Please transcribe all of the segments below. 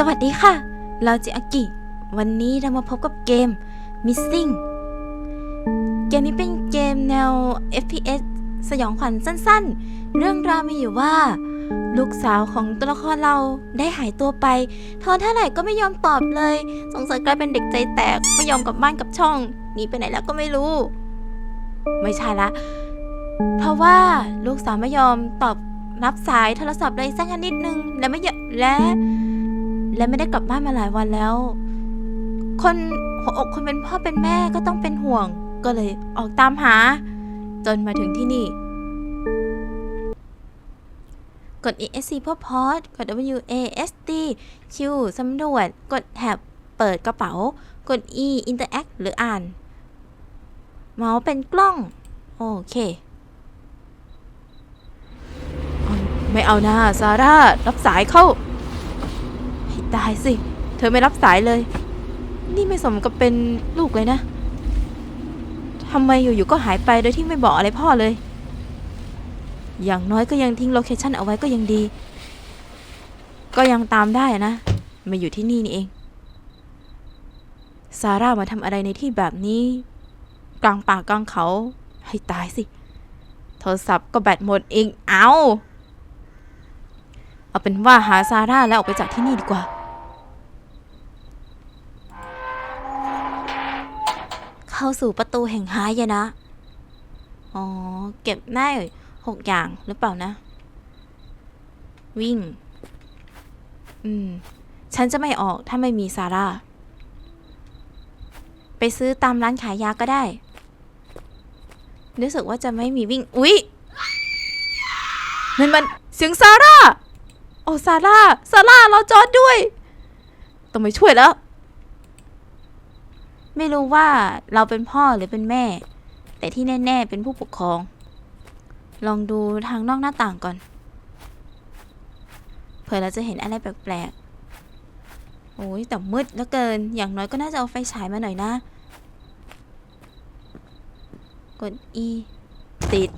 สวัสดีค่ะ เราจิอากิ วันนี้เรามาพบกับเกม Missing เกมนี้เป็นเกมแนว FPS สยองขวัญสั้นๆ เรื่องราวมีอยู่ว่า ลูกสาวของตัวละครเราได้หายตัวไปโทรเท่าไหร่ก็ไม่ยอมตอบเลย สงสัยกลายเป็นเด็กใจแตก ไม่ยอมกลับบ้านกลับช่องหนีไปไหนแล้วก็ไม่รู้ ไม่ใช่ละ เพราะว่าลูกสาวไม่ยอมตอบรับสายโทรศัพท์เลยสักนิดนึง และไม่ยและ และไม่ได้กลับบ้านมาหลายวันแล้ว คนหัวอกคนเป็นพ่อเป็นแม่ก็ต้องเป็นห่วง ก็เลยออกตามหา จนมาถึงที่นี่ กด ESC เพื่อพอดกด WASD คิวสำรวจ กดแท็บเปิดกระเป๋า กด E Interact หรืออ่าน เมาส์เป็นกล้อง โอเคไม่เอานะซาร่า รับสายเข้า ตายสิ เธอไม่รับสายเลย นี่ไม่สมกับเป็นลูกเลยนะทำไมอยู่ๆก็หายไปโดยที่ไม่บอกอะไรพ่อเลย อย่างน้อยก็ยังทิ้งโลเคชั่นเอาไว้ก็ยังดี ก็ยังตามได้นะ มาอยู่ที่นี่นี่เอง ซาร่ามาทำอะไรในที่แบบนี้ กลางป่ากลางเขา ให้ตายสิ โทรศัพท์ก็แบตหมดเองเอา เอาเป็นว่าหาซาร่าแล้วออกไปจากที่นี่ดีกว่า เข้าสู่ประตูแห่งหายนะ อ๋อ เก็บได้หกอย่างหรือเปล่านะ วิ่ง อืม ฉันจะไม่ออกถ้าไม่มีซาร่า ไปซื้อตามร้านขายยาก็ได้ รู้สึกว่าจะไม่มีวิ่ง อุ๊ยมันมันเสียงซาร่า โอ้ซาร่า ซาร่า เราจอดด้วย ต้องไปช่วยแล้ว ไม่รู้ว่าเราเป็นพ่อหรือเป็นแม่ แต่ที่แน่ ๆ เป็นผู้ปกครอง ลองดูทางนอกหน้าต่างก่อน เผื่อเราจะเห็นอะไรแปลกๆ โอ้ยแต่มืดเหลือเกิน อย่างน้อยก็น่าจะเอาไฟฉายมาหน่อยนะ กด E ติด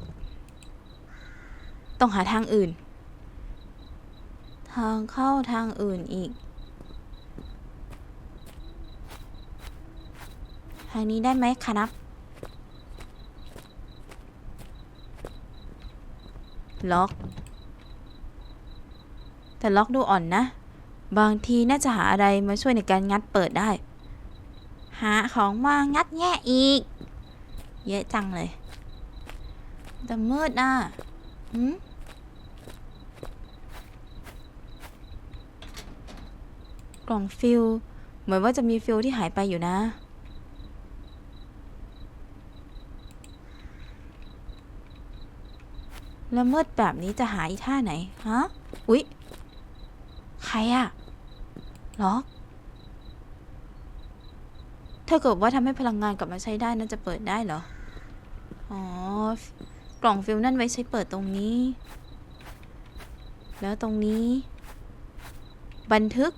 ต้องหาทางอื่น ทางเข้าทางอื่นอีก ทางนี้ได้ไหมคะนับล็อก แต่ล็อกดูอ่อนนะ บางทีน่าจะหาอะไรมาช่วยในการงัดเปิดได้ หาของมางัดแง่อีก เยอะจังเลย แต่มืดอะหืมกล่องฟิลเหมือนว่าจะมีฟิลที่หายไปอยู่นะ แล้วมืดแบบนี้จะหาอีท่าไหน ฮะ อุ๊ย ใครอะล็อกถ้าเกิดว่าทำให้พลังงานกลับมาใช้ได้น่าจะเปิดได้เหรอ อ๋อ กล่องฟิลนั่นไว้ใช้เปิดตรงนี้ แล้วตรงนี้ บันทึก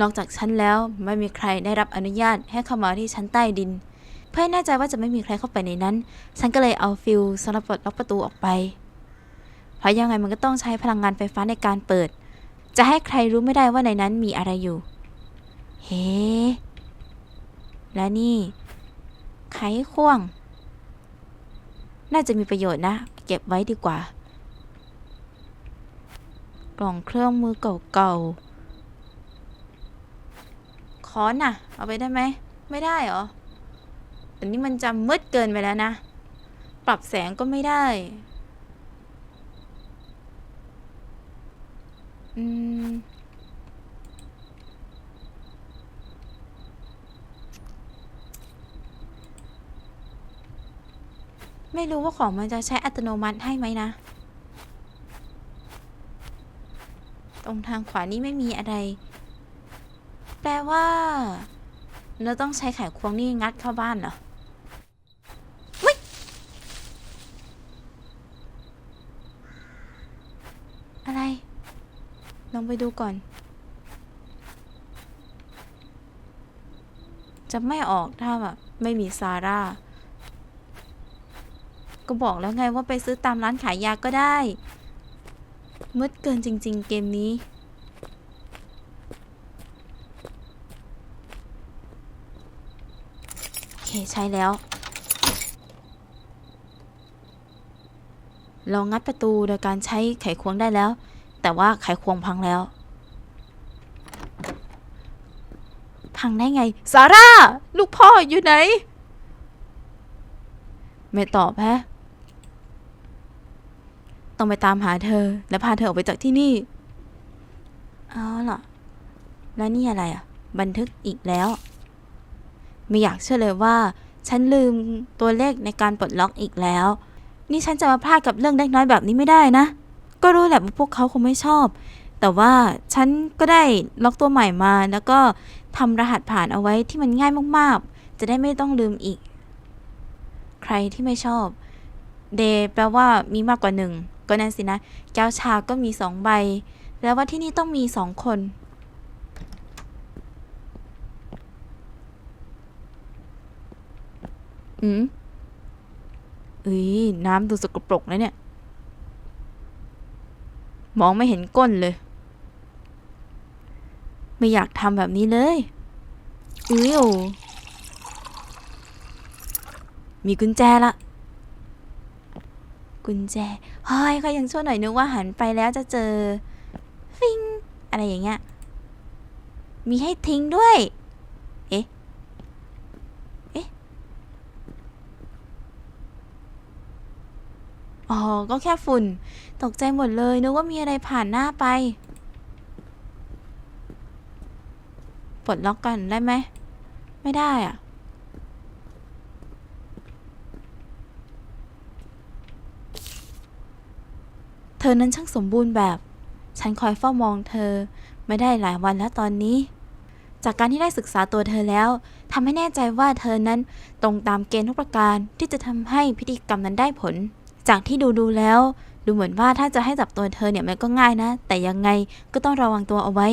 นอกจากฉันแล้วไม่มีใครได้รับอนุญาตให้เข้ามาที่ชั้นใต้ดิน เพื่อให้แน่ใจว่าจะไม่มีใครเข้าไปในนั้น ฉันก็เลยเอาฟิลสำหรับปลดล็อกประตูออกไป เพราะยังไงมันก็ต้องใช้พลังงานไฟฟ้าในการเปิด จะให้ใครรู้ไม่ได้ว่าในนั้นมีอะไรอยู่ เฮ้และนี่ ไขควง น่าจะมีประโยชน์นะ เก็บไว้ดีกว่า กล่องเครื่องมือเก่าๆ ค้อนน่ะ เอาไปได้ไหม ไม่ได้เหรออันนี้มันจะมืดเกินไปแล้วนะ ปรับแสงก็ไม่ได้ อืม ไม่รู้ว่าของมันจะใช้อัตโนมัติให้ไหมนะ ตรงทางขวานี้ไม่มีอะไร แปลว่า เราต้องใช้ไขควงนี่งัดเข้าบ้านเหรออุ๊ยอะไร ลองไปดูก่อน จะไม่ออกถ้าแบบไม่มีซาร่า ก็บอกแล้วไงว่าไปซื้อตามร้านขายยาก็ได้มืดเกินจริง ๆ เกมนี้ โอ เคใช้แล้ว เรางัดประตูโดยการใช้ไขควงได้แล้ว แต่ว่าไขควงพังแล้ว พังได้ไง ซาร่า ลูกพ่ออยู่ไหน ไม่ตอบแฮะต้องไปตามหาเธอ และพาเธอออกไปจากที่นี่เอาล่ะ แล้วนี่อะไรอะ บันทึกอีกแล้ว ไม่อยากเชื่อเลยว่า ฉันลืมตัวเลขในการปลดล็อกอีกแล้ว นี่ฉันจะมาพลาดกับเรื่องเล็กน้อยแบบนี้ไม่ได้นะ ก็รู้แหละว่าพวกเขาคงไม่ชอบ แต่ว่าฉันก็ได้ล็อกตัวใหม่มา แล้วก็ทำรหัสผ่านเอาไว้ที่มันง่ายมากๆ จะได้ไม่ต้องลืมอีก ใครที่ไม่ชอบเดแปลว่ามีมากกว่าหนึ่งก็นั่นสินะ แก้วชาก็มีสองใบ แล้วว่าที่นี่ต้องมีสองคน อืมเอ้ยน้ำดูสกปรกนะเนี่ย มองไม่เห็นก้นเลย ไม่อยากทำแบบนี้เลยอุ้ยโอมีกุญแจละ กุญแจเฮ้ยเขายังชั่วหน่อยนึกว่าหันไปแล้วจะเจอ ฟิง อะไรอย่างเงี้ย มีให้ทิ้งด้วย เอ๊ะ เอ๊ะ อ๋อ ก็แค่ฝุ่น ตกใจหมดเลย นึกว่ามีอะไรผ่านหน้าไป ปลดล็อกกันได้ไหม ไม่ได้อะเธอนั้นช่างสมบูรณ์แบบ ฉันคอยเฝ้ามองเธอ ไม่ได้หลายวันแล้วตอนนี้ จากการที่ได้ศึกษาตัวเธอแล้วทำให้แน่ใจว่าเธอนั้นตรงตามเกณฑ์ทุกประการที่จะทำให้พิธีกรรมนั้นได้ผล จากที่ดูดูแล้ว ดูเหมือนว่าถ้าจะให้จับตัวเธอเนี่ยมันก็ง่ายนะ แต่ยังไงก็ต้องระวังตัวเอาไว้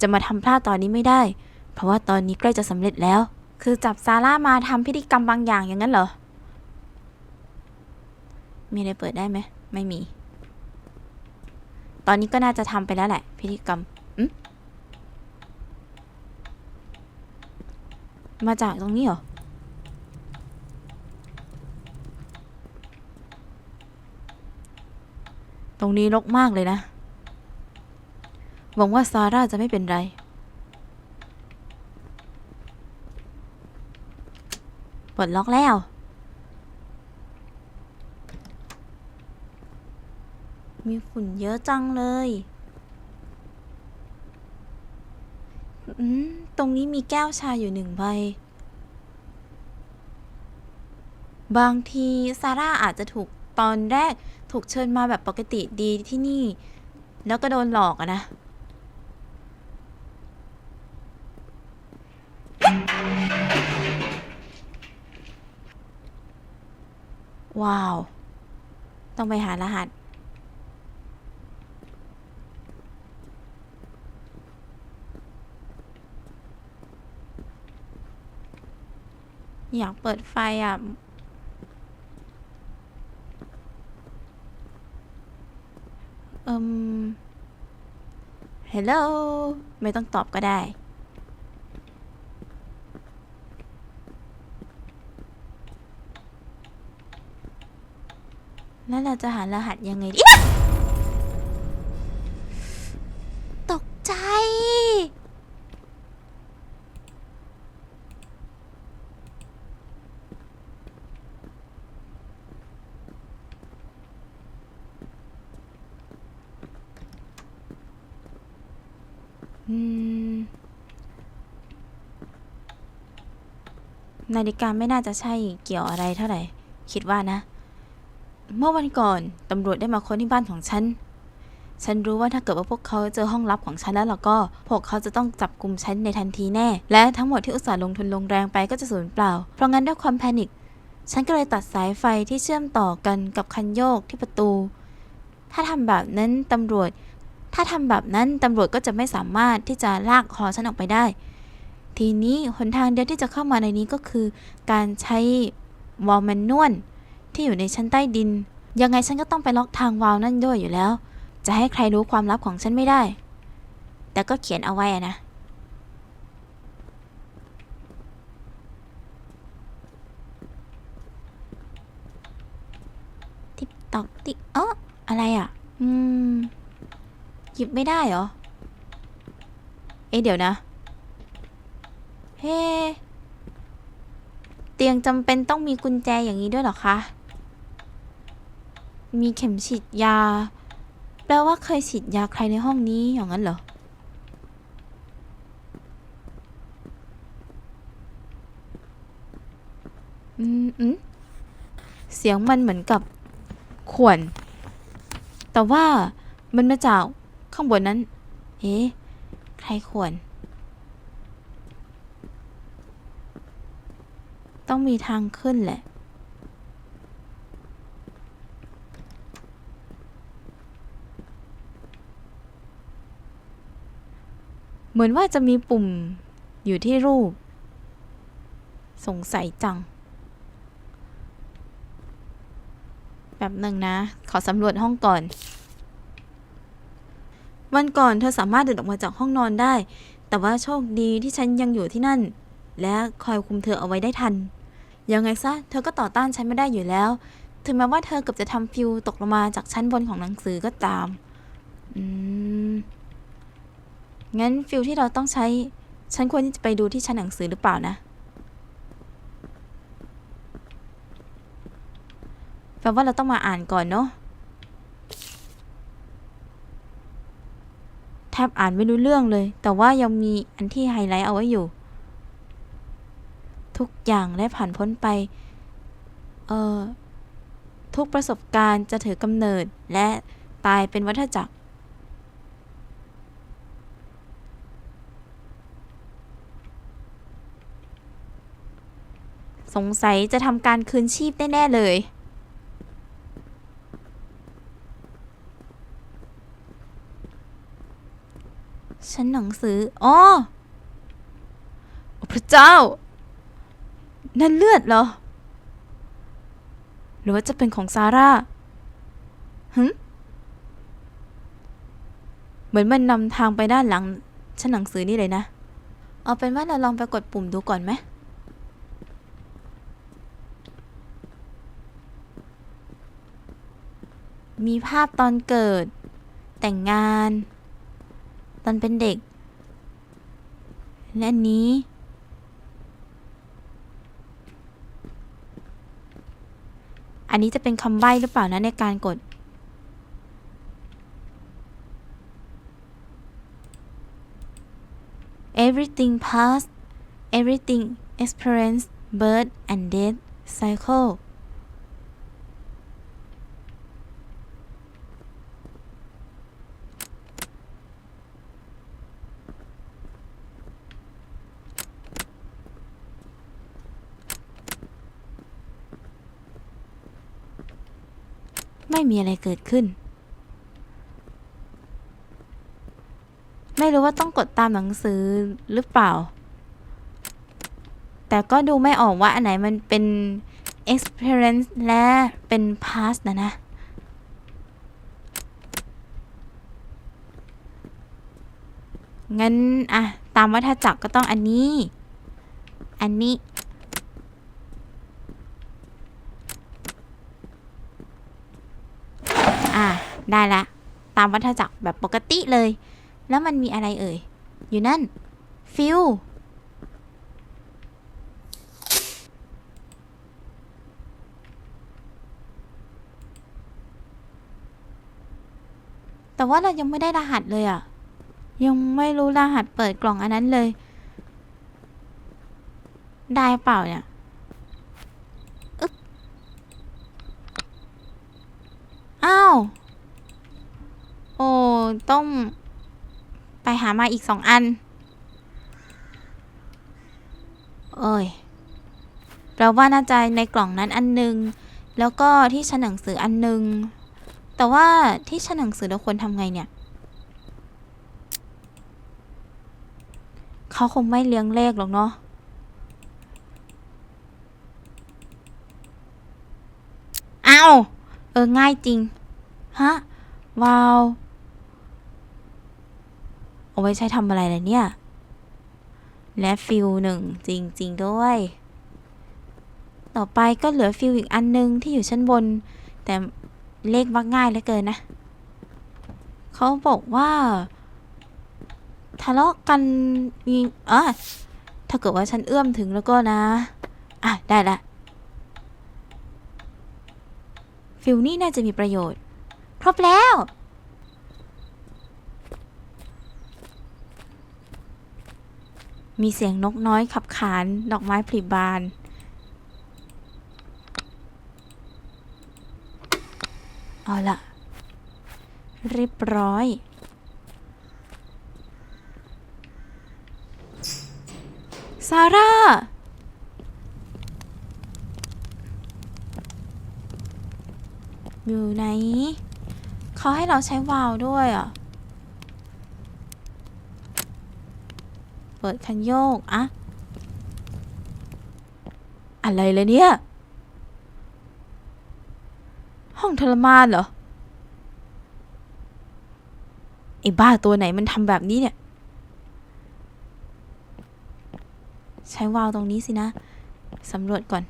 จะมาทำพลาดตอนนี้ไม่ได้ เพราะว่าตอนนี้ใกล้จะสำเร็จแล้ว คือจับซาร่ามาทำพิธีกรรมบางอย่างอย่างนั้นเหรอ มีอะไรเปิดได้ไหม ไม่มี ตอนนี้ก็น่าจะทำไปแล้วแหละ พิธีกรรมมาจากตรงนี้เหรอ ตรงนี้รกมากเลยนะ หวังว่าซาร่าจะไม่เป็นไร ปลดล็อกแล้ว มีฝุ่นเยอะจังเลย อืม ตรงนี้มีแก้วชาอยู่หนึ่งใบ บางทีซาร่าอาจจะถูก ตอนแรกถูกเชิญมาแบบปกติดีที่นี่ แล้วก็โดนหลอกอะนะ ว้าว ต้องไปหารหัส อยากเปิดไฟอะ อืมฮัลโหลไม่ต้องตอบก็ได้ แล้วเราจะหารหัสยังไงดี ตกใจ อืม นาฬิกาไม่น่าจะใช่เกี่ยวอะไรเท่าไหร่ คิดว่านะ เมื่อวันก่อนตำรวจได้มาค้นที่บ้านของฉัน ฉันรู้ว่าถ้าเกิดว่าพวกเขาเจอห้องลับของฉันแล้วล่ะก็ พวกเขาจะต้องจับกลุ่มฉันในทันทีแน่ และทั้งหมดที่อุตส่าห์ลงทุนลงแรงไปก็จะสูญเปล่า เพราะงั้นด้วยความแพนิคฉันก็เลยตัดสายไฟที่เชื่อมต่อกันกับคันโยกที่ประตู ถ้าทำแบบนั้นตำรวจ ถ้าทำแบบนั้นตำรวจก็จะไม่สามารถที่จะลากคอฉันออกไปได้ ทีนี้หนทางเดียวที่จะเข้ามาในนี้ก็คือ การใช้วอลแมนนวลที่อยู่ในชั้นใต้ดิน ยังไงฉันก็ต้องไปล็อกทางวาล์วนั่นด้วยอยู่แล้ว จะให้ใครรู้ความลับของฉันไม่ได้ แต่ก็เขียนเอาไว้อะนะติ๊กตอกติ๊กเอออะไรอะ อืม หยิบไม่ได้เหรอ เอ๊ะเดี๋ยวนะ เฮ้เตียงจำเป็นต้องมีกุญแจอย่างนี้ด้วยหรอคะ มีเข็มฉีดยา แปลว่าเคยฉีดยาใครในห้องนี้อย่างนั้นเหรอ อืมอืมเสียงมันเหมือนกับขวน แต่ว่ามันมาจากข้างบนนั้น เอ๊ะ ใครขวน ต้องมีทางขึ้นแหละ เหมือนว่าจะมีปุ่มอยู่ที่รูป สงสัยจัง แบบหนึ่งนะ ขอสำรวจห้องก่อนวันก่อนเธอสามารถเดินออกมาจากห้องนอนได้ แต่ว่าโชคดีที่ฉันยังอยู่ที่นั่น และคอยคุมเธอเอาไว้ได้ทัน ยังไงซะ เธอก็ต่อต้านฉันไม่ได้อยู่แล้ว ถึงแม้ว่าเธอเกือบจะทำฟิวตกลงมาจากชั้นบนของหนังสือก็ตาม อืม งั้นฟิวที่เราต้องใช้ ฉันควรที่จะไปดูที่ชั้นหนังสือหรือเปล่านะ แปลว่าเราต้องมาอ่านก่อนเนาะ แทบอ่านไม่รู้เรื่องเลย แต่ว่ายังมีอันที่ไฮไลท์เอาไว้อยู่ ทุกอย่างได้ผ่านพ้นไป เอ่อ ทุกประสบการณ์จะถือกำเนิดและตายเป็นวัฏจักร สงสัยจะทำการคืนชีพแน่ๆเลยชั้นหนังสือ อ๋อ พระเจ้า นั่นเลือดเหรอ หรือว่าจะเป็นของซาร่าฮึเหมือนมันนำทางไปด้านหลังชั้นหนังสือนี่เลยนะ เอาเป็นว่าเราลองไปกดปุ่มดูก่อนไหมมีภาพตอนเกิด แต่งงาน ตอนเป็นเด็ก และอันนี้ อันนี้จะเป็นคำใบ้หรือเปล่านะในการกด everything past everything experience birth and death cycle ม่มีอะไรเกิดขึ้น ไม่รู้ว่าต้องกดตามหนังสือหรือเปล่า แต่ก็ดูไม่ออกว่าอันไหนมันเป็น experience และเป็น past นะนะ งั้นอะตามวัฏจักรก็ต้องอันนี้ อันนี้ อะ ได้ละ ตามวัฏจักรแบบปกติเลย แล้วมันมีอะไรเอ่ย อยู่นั่น ฟิวแต่ว่าเรายังไม่ได้รหัสเลยอะ่ะยังไม่รู้รหัสเปิดกล่องอันนั้นเลย ได้เปล่าเนี่ยอึกอ้าว อ้ต้อง ไปหามาอีกสองอัน เอ้ยแปลว่าน่าจะในกล่องนั้นอันหนึง แล้วก็ที่ชั้นหนังสืออันหนึง แต่ว่าที่ชั้นหนังสือเราควรทำไงเนี่ย เขาคงไม่เลี้ยงเลขหรอกเนาะวเออ ง่ายจริง ฮะ ว้าว เอาไว้ใช้ทำอะไรล่ะเนี่ย และฟิลหนึ่งจริง ๆ ด้วย ต่อไปก็เหลือฟิลอีกอันนึงที่อยู่ชั้นบน แต่เลขมักง่ายเหลือเกินนะ เขาบอกว่า ทะเลาะกันมีอะถ้าเกิดว่าฉันเอื้อมถึงแล้วก็นะ อะ ได้ละ ฟิลนี่น่าจะมีประโยชน์ ครบแล้ว มีเสียงนกน้อยขับขาน ดอกไม้ผลิบาน เอาละเรียบร้อย ซาร่า อยู่ไหน เขาให้เราใช้วาวด้วยอะ เปิดคันโยกอะอะไรเลยเนี่ย ห้องทรมานเหรอไอ้บ้าตัวไหนมันทำแบบนี้เนี่ย ใช้วาล์วตรงนี้สินะสำรวจก่อน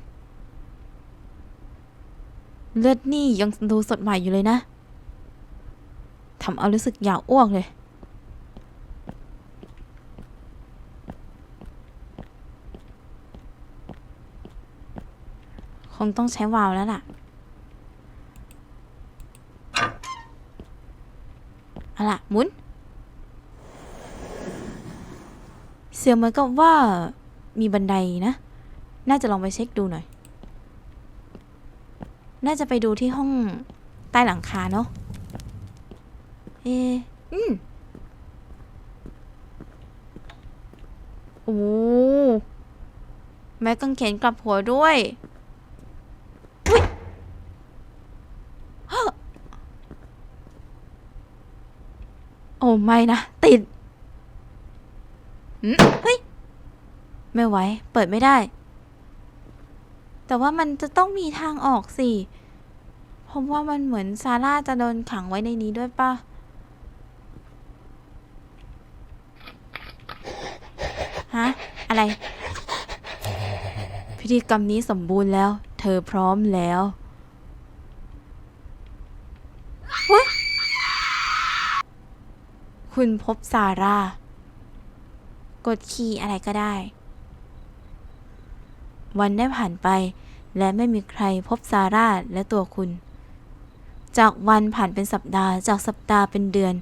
เลือดนี่ยังดูสดใหม่อยู่เลยนะทำเอารู้สึกอยากอ้วกเลย งต้องใช้วาล์วแล้วล่ะ เอาล่ะหมุน เสียงเหมือนกับว่ามีบันไดนะ น่าจะลองไปเช็คดูหน่อย น่าจะไปดูที่ห้องใต้หลังคาเนาะ เอะอืมโอ้แม้กางเขนกลับหัวด้วยอุ๊ยฮะโอ้ ไม่นะ ติดอืมเฮ้ย ไม่ไหว เปิดไม่ได้ แต่ว่ามันจะต้องมีทางออกสิเพราะว่ามันเหมือนซาร่าจะโดนขังไว้ในนี้ด้วยปะฮะ อะไร พิธีกรรมนี้สมบูรณ์แล้ว เธอพร้อมแล้วเฮ้ย คุณพบซาร่า กดคีย์อะไรก็ได้ วันได้ผ่านไป และไม่มีใครพบซาร่าและตัวคุณ จากวันผ่านเป็นสัปดาห์ จากสัปดาห์เป็นเดือน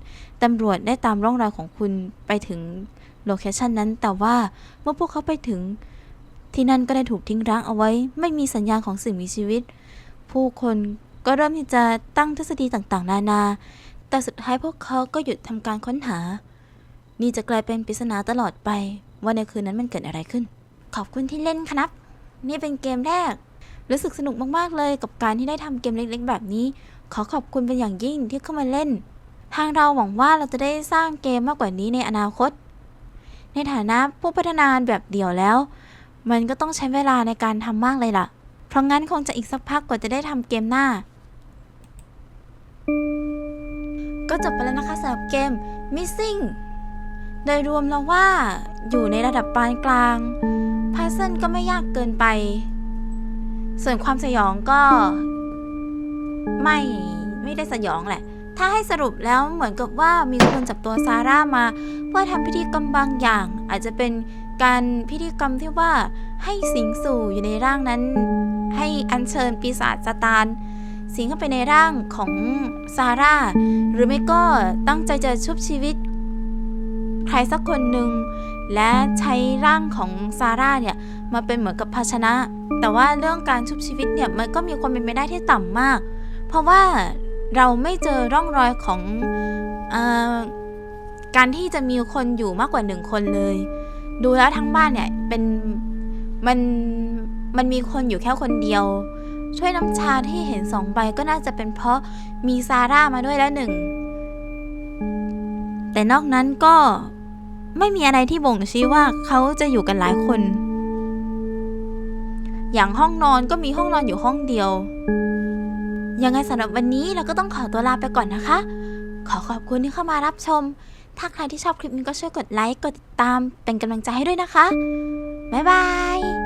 ตำรวจได้ตามร่องรอยของคุณไปถึงโลเคชันนั้น แต่ว่าเมื่อพวกเขาไปถึงที่นั่นก็ได้ถูกทิ้งร้างเอาไว้ ไม่มีสัญญาณของสิ่งมีชีวิต ผู้คนก็เริ่มที่จะตั้งทฤษฎีต่างๆ นานา แต่สุดท้ายพวกเขาก็หยุดทำการค้นหา นี่จะกลายเป็นปริศนาตลอดไป ว่าในคืนนั้นมันเกิดอะไรขึ้น ขอบคุณที่เล่นครับ นี่เป็นเกมแรก รู้สึกสนุกมากๆเลยกับการที่ได้ทำเกมเล็ก ๆ แบบนี้ ขอขอบคุณเป็นอย่างยิ่งที่เข้ามาเล่น ทางเราหวังว่าเราจะได้สร้างเกมมากกว่านี้ในอนาคต ในฐานะผู้พัฒนาแบบเดี่ยวแล้ว มันก็ต้องใช้เวลาในการทำมากเลยล่ะ เพราะงั้นคงจะอีกสักพักกว่าจะได้ทำเกมหน้า ก็จบไปแล้วนะคะสำหรับเกม Missing โดยรวมแล้วว่าอยู่ในระดับปานกลางพา z เซ e ก็ไม่ยากเกินไป ส่วนความสยองก็ ไม่ไม่ได้สยองแหละ ถ้าให้สรุปแล้วเหมือนกับว่ามีคนจับตัวซาร่ามา เพื่อทำพิธีกรรมบางอย่าง อาจจะเป็นการพิธีกรรมที่ว่าให้สิงสู่อยู่ในร่างนั้น ให้อัญเชิญปีศาจซาตาน สิงเข้าไปในร่างของซาร่า หรือไม่ก็ตั้งใจจะชุบชีวิต ใครสักคนหนึ่ง และใช้ร่างของซาร่าเนี่ยมาเป็นเหมือนกับภาชนะ แต่ว่าเรื่องการชุบชีวิตเนี่ยมันก็มีความเป็นไปได้ที่ต่ำมาก เพราะว่าเราไม่เจอร่องรอยของออการที่จะมีคนอยู่มากกว่าหนึ่งคนเลย ดูแล้วทั้งบ้านเนี่ยเป็นมันมันมีคนอยู่แค่คนเดียว ช่วยน้ำชาที่เห็นสองใบก็น่าจะเป็นเพราะมีซาร่ามาด้วยแล้วหนึ่ง แต่นอกนั้นก็ไม่มีอะไรที่บ่งชี้ว่าเขาจะอยู่กันหลายคน อย่างห้องนอนก็มีห้องนอนอยู่ห้องเดียว ยังไงสำหรับวันนี้เราก็ต้องขอตัวลาไปก่อนนะคะ ขอขอบคุณที่เข้ามารับชม ถ้าใครที่ชอบคลิปนี้ก็ช่วยกดไลค์ กดติดตามเป็นกำลังใจให้ด้วยนะคะ บ๊ายบาย